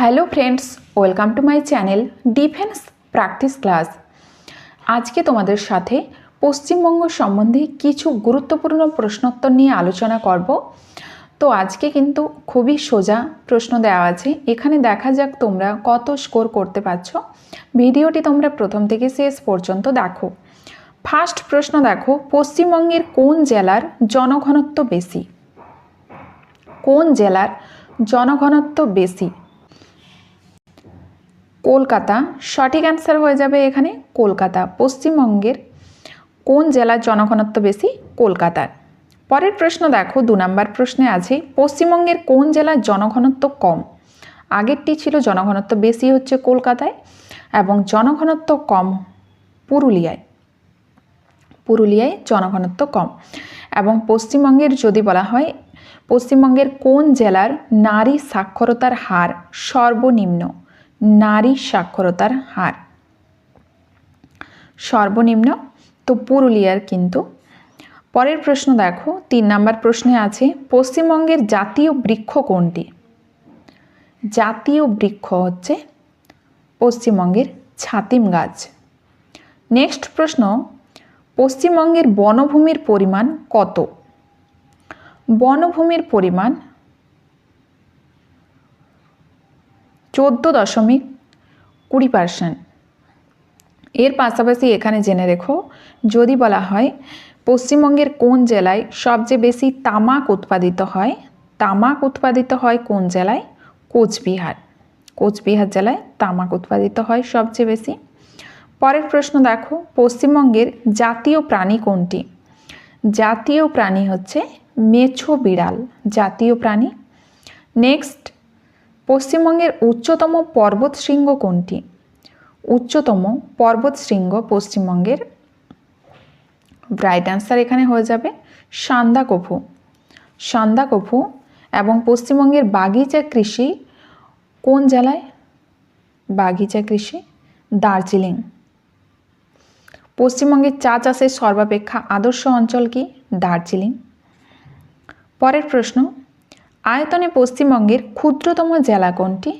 Hello friends welcome to my channel defence practice class আজকে তোমাদের সাথে পশ্চিমবঙ্গ সম্বন্ধে কিছু গুরুত্বপূর্ণ প্রশ্নোত্তর নিয়ে আলোচনা করব। তো আজকে কিন্তু খুবই সোজা প্রশ্ন দেওয়া আছে। এখানে দেখা যাক তোমরা কত স্কোর করতে পারছ। ভিডিওটি তোমরা প্রথম থেকে শেষ পর্যন্ত দেখো। ফার্স্ট প্রশ্ন দেখো, পশ্চিমবঙ্গের কোন জেলার জনঘনত্ব বেশি? কোন জেলার জনঘনত্ব বেশি? কলকাতা। সঠিক অ্যান্সার হয়ে যাবে এখানে কলকাতা। পশ্চিমবঙ্গের কোন জেলার জনঘনত্ব বেশি? কলকাতার। পরের প্রশ্ন দেখো, দু নম্বর প্রশ্নে আছে, পশ্চিমবঙ্গের কোন জেলার জনঘনত্ব কম? আগেরটি ছিল জনঘনত্ব বেশি হচ্ছে কলকাতায় এবং জনঘনত্ব কম পুরুলিয়ায়। পুরুলিয়ায় জনঘনত্ব কম। এবং পশ্চিমবঙ্গের যদি বলা হয়, পশ্চিমবঙ্গের কোন জেলার নারী সাক্ষরতার হার সর্বনিম্ন? নারী সাক্ষরতার হার। সর্বনিম্ন, তো পুরুলিয়ার কিন্তু। পরের প্রশ্ন দেখো, তিন নম্বর প্রশ্নে আছে, পশ্চিমবঙ্গের জাতীয় বৃক্ষ কোনটি? জাতীয় বৃক্ষ হচ্ছে পশ্চিমবঙ্গের ছাতিম গাছ। নেক্সট প্রশ্ন, পশ্চিমবঙ্গের বনভূমির পরিমাণ কত? বনভূমির পরিমাণ চোদ্দ দশমিক কুড়ি পার্সেন্ট এর পাশাপাশি এখানে জেনে রেখো, যদি বলা হয় পশ্চিমবঙ্গের কোন জেলায় সবচেয়ে বেশি তামাক উৎপাদিত হয়, তামাক উৎপাদিত হয় কোন জেলায়? কোচবিহার। কোচবিহার জেলায় তামাক উৎপাদিত হয় সবচেয়ে বেশি। পরের প্রশ্ন দেখো, পশ্চিমবঙ্গের জাতীয় প্রাণী কোনটি? জাতীয় প্রাণী হচ্ছে মেছো বিড়াল, জাতীয় প্রাণী। নেক্সট পশ্চিমবঙ্গের উচ্চতম পর্বত শৃঙ্গ কোনটি? উচ্চতম পর্বত শৃঙ্গ পশ্চিমবঙ্গের। ব্রাইট অ্যান্সার এখানে হয়ে যাবে সান্দাকফু। সান্দাকফু এবং পশ্চিমবঙ্গের বাগিচা কৃষি কোন জেলায়? বাগিচা কৃষি দার্জিলিং। পশ্চিমবঙ্গের চা চাষের সর্বাপেক্ষা আদর্শ অঞ্চল কি? দার্জিলিং। পরের প্রশ্ন আয়তনে পশ্চিমবঙ্গের ক্ষুদ্রতম জেলা কোনটি?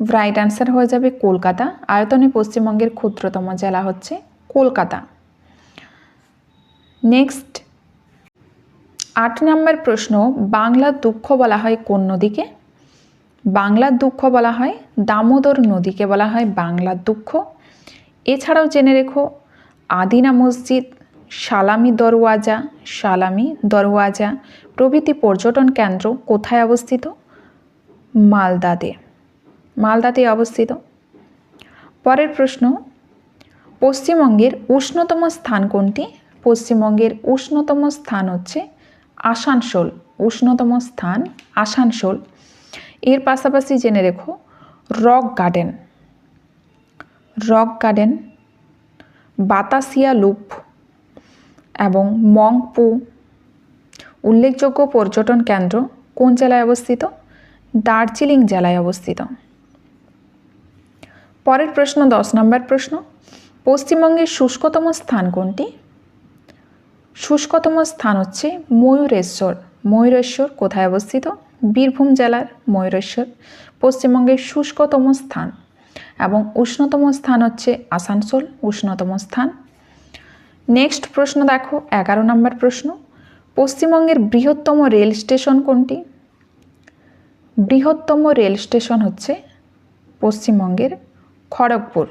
রাইট অ্যান্সার হয়ে যাবে কলকাতা। আয়তনে পশ্চিমবঙ্গের ক্ষুদ্রতম জেলা হচ্ছে কলকাতা। নেক্সট আট নম্বর প্রশ্ন, বাংলার দুঃখ বলা হয় কোন নদীকে? বাংলার দুঃখ বলা হয় দামোদর নদীকে বলা হয় বাংলার দুঃখ। এছাড়াও জেনে রেখো, আদিনা মসজিদ সালামি দরওয়াজা সালামি দরওয়াজা, প্রভৃতি পর্যটন কেন্দ্র কোথায় অবস্থিত? মালদাতে। মালদাতে অবস্থিত। পরের প্রশ্ন, পশ্চিমবঙ্গের উষ্ণতম স্থান কোনটি? পশ্চিমবঙ্গের উষ্ণতম স্থান হচ্ছে আসানসোল। উষ্ণতম স্থান আসানসোল। এর পাশাপাশি জেনে রেখো, rock garden. Rock garden, Batasia loop. এবং মংপু, উল্লেখযোগ্য পর্যটন কেন্দ্র কোন জেলায় অবস্থিত? দার্জিলিং জেলায় অবস্থিত। পরের প্রশ্ন, দশ নম্বর প্রশ্ন, পশ্চিমবঙ্গের শুষ্কতম স্থান কোনটি? শুষ্কতম স্থান হচ্ছে ময়ূরেশ্বর। ময়ূরেশ্বর কোথায় অবস্থিত? বীরভূম জেলার ময়ূরেশ্বর, পশ্চিমবঙ্গের শুষ্কতম স্থান। এবং উষ্ণতম স্থান হচ্ছে আসানসোল, উষ্ণতম স্থান নেক্সট প্রশ্ন দেখো, এগারো নম্বর প্রশ্ন। পশ্চিমবঙ্গের বৃহত্তম রেল স্টেশন কোনটি? বৃহত্তম রেল স্টেশন হচ্ছে পশ্চিমবঙ্গের খড়গপুর।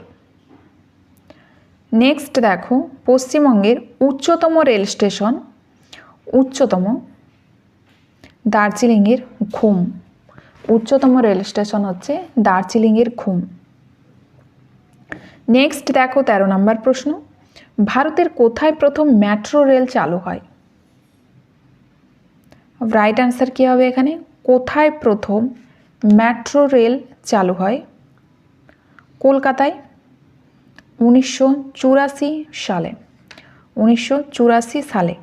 নেক্সট দেখো, পশ্চিমবঙ্গের উচ্চতম রেল স্টেশন, উচ্চতম দার্জিলিংয়ের ঘুম। উচ্চতম রেল স্টেশন হচ্ছে দার্জিলিংয়ের ঘুম। নেক্সট দেখো, তেরো নম্বর প্রশ্ন। ভারতের কোথায় প্রথম মেট্রো রেল চালু হয়? রাইট অ্যান্সার কী হবে এখানে? কোথায় প্রথম মেট্রো রেল চালু হয়? কলকাতায়, উনিশশো চুরাশি সালে। উনিশশো চুরাশি সালে।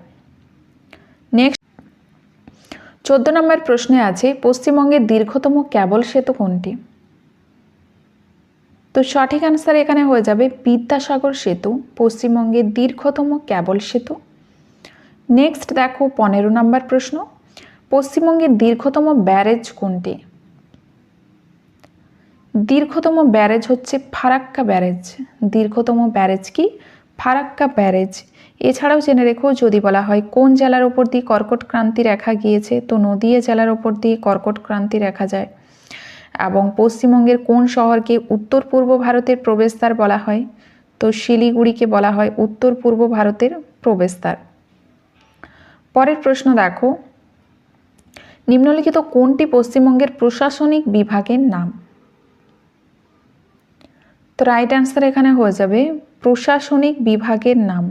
নেক্সট চোদ্দ নম্বর প্রশ্নে আছে, পশ্চিমবঙ্গের দীর্ঘতম ক্যাবল সেতু কোনটি? তো সঠিক অ্যান্সার এখানে হয়ে যাবে বিদ্যাসাগর সেতু, পশ্চিমবঙ্গের দীর্ঘতম ক্যাবল সেতু। নেক্সট দেখো পনেরো নম্বর প্রশ্ন, পশ্চিমবঙ্গের দীর্ঘতম ব্যারেজ কোনটি? দীর্ঘতম ব্যারেজ হচ্ছে ফারাক্কা ব্যারেজ। দীর্ঘতম ব্যারেজ কি? ফারাক্কা ব্যারেজ। এছাড়াও জেনে রেখো, যদি বলা হয় কোন জেলার ওপর দিয়ে কর্কট ক্রান্তি রেখা গিয়েছে, তো নদীয়া জেলার ওপর দিয়ে কর্কট ক্রান্তি রেখা যায়। এবং পশ্চিমবঙ্গের কোন শহরকে উত্তর পূর্ব ভারতের প্রবেশদ্বার বলা হয়? তো শিলিগুড়িকে বলা হয় উত্তর পূর্ব ভারতের প্রবেশদ্বার। পরের প্রশ্ন দেখো। নিম্নলিখিত কোনটি পশ্চিমবঙ্গের প্রশাসনিক বিভাগের নাম? তো রাইট অ্যান্সার এখানে হয়ে যাবে প্রশাসনিক বিভাগের নাম।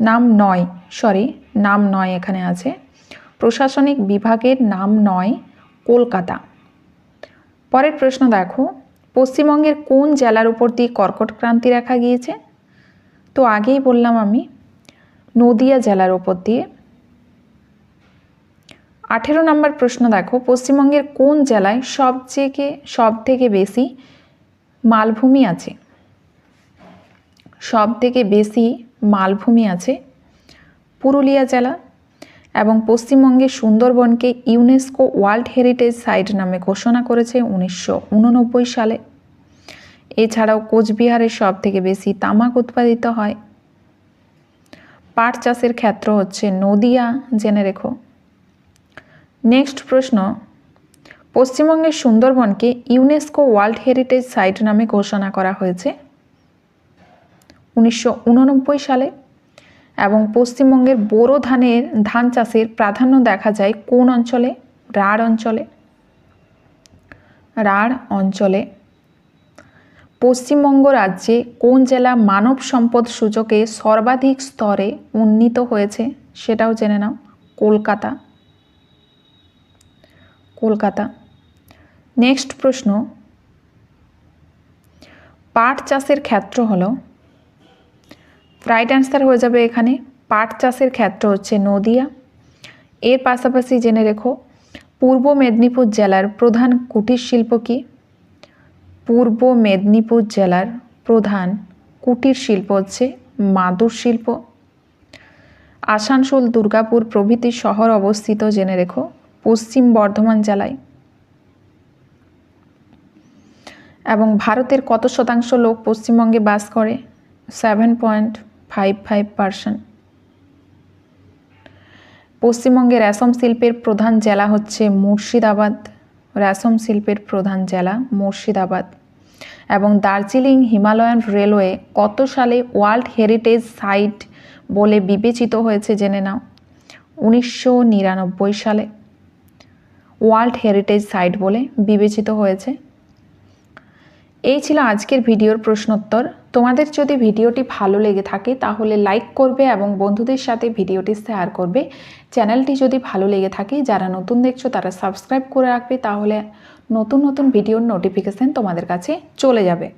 নাম নয় সরি নাম নয় এখানে আছে। প্রশাসনিক বিভাগের নাম নয় কলকাতা। পরের প্রশ্ন দেখো, পশ্চিমবঙ্গের কোন জেলার উপর দিয়ে কর্কট ক্রান্তি রেখা গিয়েছে? তো আগেই বললাম আমি, নদিয়া জেলার ওপর দিয়ে। আঠেরো নম্বর প্রশ্ন দেখো, পশ্চিমবঙ্গের কোন জেলায় সবথেকে সব থেকে বেশি মালভূমি আছে? সব থেকে বেশি মালভূমি আছে পুরুলিয়া জেলা এবং পশ্চিমবঙ্গের সুন্দরবনকে ইউনেস্কো ওয়ার্ল্ড হেরিটেজ সাইট নামে ঘোষণা করেছে উনিশশো উননব্বই সালে। এছাড়াও কোচবিহারের সব থেকে বেশি তামাক উৎপাদিত হয়। পাট চাষের ক্ষেত্র হচ্ছে নদিয়া, জেনে রেখো। নেক্সট প্রশ্ন, পশ্চিমবঙ্গের সুন্দরবনকে ইউনেস্কো ওয়ার্ল্ড হেরিটেজ সাইট নামে ঘোষণা করা হয়েছে। উনিশশো উননব্বই সালে পশ্চিমবঙ্গের বোরো ধানের ধান চাষের প্রাধান্য দেখা যায় কোন অঞ্চলে? রাঢ় অঞ্চলে। রাঢ় অঞ্চলে। পশ্চিমবঙ্গ রাজ্যে কোন জেলা মানব সম্পদ সূচকে সর্বাধিক স্তরে উন্নীত হয়েছে সেটাও জেনে নাও। কলকাতা। কলকাতা। নেক্সট প্রশ্ন। পাট চাষের ক্ষেত্র হলো রাইট অ্যান্সার হয়ে যাবে এখানে। পাট চাষের ক্ষেত্র হচ্ছে নদিয়া। এর পাশাপাশি জেনে রেখো, পূর্ব মেদিনীপুর জেলার প্রধান কুটির শিল্প কি? পূর্ব মেদিনীপুর জেলার প্রধান কুটির শিল্প হচ্ছে মাদুর শিল্প। আসানসোল, দুর্গাপুর প্রভৃতি শহর অবস্থিত জেনে রেখো, পশ্চিম বর্ধমান জেলায়। এবং ভারতের কত শতাংশ লোক পশ্চিমবঙ্গে বাস করে? Seven point five five percent. পশ্চিমবঙ্গের রেশম শিল্পের প্রধান জেলা হচ্ছে মুর্শিদাবাদ। রেশম শিল্পের প্রধান জেলা মুর্শিদাবাদ। এবং দার্জিলিং হিমালয়ান রেলওয়ে কত সালে ওয়ার্ল্ড হেরিটেজ সাইট বলে বিবেচিত হয়েছে জেনে নাও। উনিশশো নিরানব্বই সালে। ওয়ার্ল্ড হেরিটেজ সাইট বলে বিবেচিত হয়েছে। এই ছিল আজকের ভিডিওর প্রশ্নোত্তর। তোমাদের যদি ভিডিওটি ভালো লেগে থাকে, তাহলে লাইক করবে এবং বন্ধুদের সাথে ভিডিওটি শেয়ার করবে। চ্যানেলটি যদি ভালো লেগে থাকে, যারা নতুন দেখছ, তারা সাবস্ক্রাইব করে রাখবে, তাহলে নতুন নতুন ভিডিওর নোটিফিকেশান তোমাদের কাছে চলে যাবে।